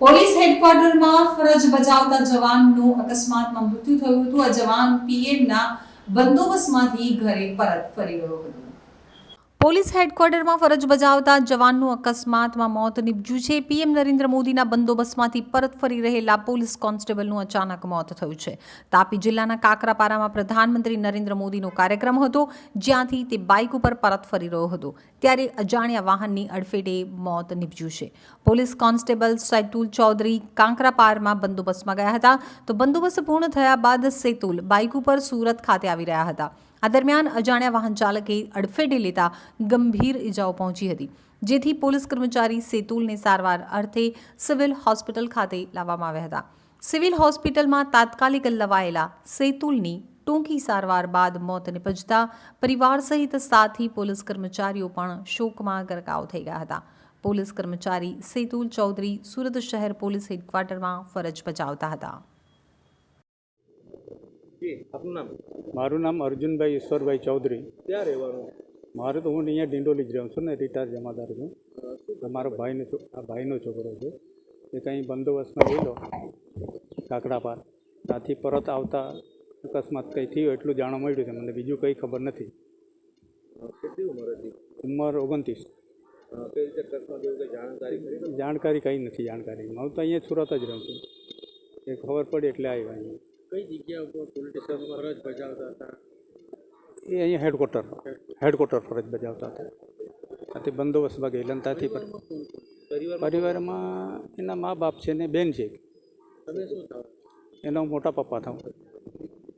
Police હેડક્વાર્ટરમાં ફરજ બજાવતા જવાનનું અકસ્માતમાં મૃત્યુ થયું હતું. આ જવાન પીએમના બંદોબસ્તમાંથી ઘરે પરત ફરી ગયો હતો. પોલીસ હેડક્વાર્ટરમાં ફરજ બજાવતા જવાનનું અકસ્માતમાં મોત નિપજ્યું છે. પીએમ નરેન્દ્ર મોદીના બંદોબસ્તમાંથી પરત ફરી રહેલા પોલીસ કોન્સ્ટેબલનું અચાનક મોત થયું છે. તાપી જિલ્લાના કાકરાપારામાં પ્રધાનમંત્રી નરેન્દ્ર મોદીનો કાર્યક્રમ હતો, જ્યાંથી તે બાઇક ઉપર પરત ફરી રહ્યો હતો. ત્યારે અજાણ્યા વાહનની અડફેટે મોત નિપજ્યું છે. પોલીસ કોન્સ્ટેબલ સૈતુલ ચૌધરી કાંકરાપારમાં બંદોબસ્તમાં ગયા હતા. તો બંદોબસ્ત પૂર્ણ થયા બાદ સેતુલ બાઇક ઉપર સુરત ખાતે આવી રહ્યા હતા. આ દરમિયાન અજાણ્યા વાહન ચાલકે અડફેટે લેતા ગંભીર ઇજાઓ પહોંચી હતી. જેથી પોલીસ કર્મચારી સેતુલને સારવાર અર્થે સિવિલ હોસ્પિટલ ખાતે લાવવામાં આવ્યા હતા. સિવિલ હોસ્પિટલમાં તાત્કાલિક લવાયેલા સેતુલની ટૂંકી સારવાર બાદ મોત નિપજતા પરિવાર સહિત સાથી પોલીસ કર્મચારીઓ પણ શોકમાં ગરકાવ થઈ ગયા હતા. પોલીસ કર્મચારી સેતુલ ચૌધરી સુરત શહેર પોલીસ હેડક્વાર્ટરમાં ફરજ બજાવતા હતા. જી આપનું નામ? મારું નામ અર્જુનભાઈ ઈશ્વરભાઈ ચૌધરી. ક્યાં રહેવાનું? મારે તો હું અહીંયા ડિંડોલી જ રહું છું ને રિટાયર જમાદાર છું. મારો ભાઈનો છો આ ભાઈનો છોકરો છે. એ કંઈ બંદોબસ્તમાં ગયેલો કાકડા પાર. ત્યાંથી પરત આવતા અકસ્માત કંઈ થયું એટલું જાણવા મળ્યું છે મને બીજું કંઈ ખબર નથી. કેટલી ઉંમર હતી? ઉંમર ઓગણત્રીસ. જાણકારી કંઈ નથી જાણકારી. હું તો અહીંયા સુરત જ રહું છું. એ ખબર પડી એટલે આવ્યા અહીંયા. કઈ જગ્યા ઉપર પોલીસ સ્ટેશનમાં ફરજ બજાવતા હતા? એ અહીંયા હેડક્વાર્ટર હેડક્વાર્ટર ફરજ બજાવતા હતા. આથી બંદોબસ્ત ભાગે લંતાથી પર પરિવારમાં? એના મા બાપ છે ને બેન છે. તમે શું થાવ? એનો મોટા પપ્પા થાઉં